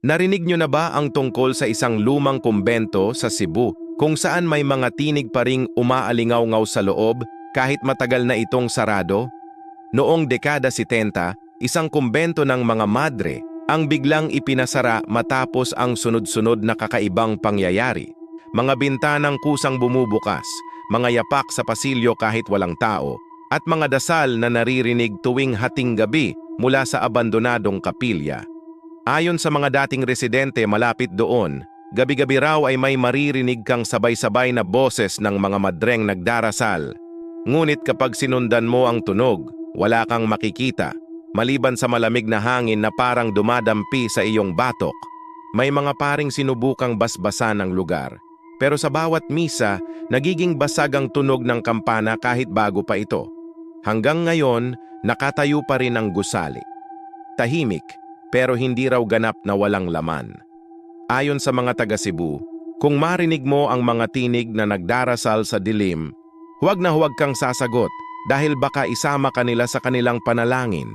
Narinig nyo na ba ang tungkol sa isang lumang kumbento sa Cebu kung saan may mga tinig pa ring umaalingaw-ngaw sa loob kahit matagal na itong sarado? Noong dekada 70, isang kumbento ng mga madre ang biglang ipinasara matapos ang sunod-sunod na kakaibang pangyayari. Mga bintanang kusang bumubukas, mga yapak sa pasilyo kahit walang tao, at mga dasal na naririnig tuwing hating gabi mula sa abandonadong kapilya. Ayon sa mga dating residente malapit doon, gabi-gabi raw ay may maririnig kang sabay-sabay na boses ng mga madreng nagdarasal. Ngunit kapag sinundan mo ang tunog, wala kang makikita, maliban sa malamig na hangin na parang dumadampi sa iyong batok. May mga paring sinubukang basbasan ng lugar. Pero sa bawat misa, nagiging basag ang tunog ng kampana kahit bago pa ito. Hanggang ngayon, nakatayo pa rin ang gusali. Tahimik, pero hindi raw ganap na walang laman. Ayon sa mga taga Cebu, kung marinig mo ang mga tinig na nagdarasal sa dilim, huwag na huwag kang sasagot dahil baka isama kanila sa kanilang panalangin.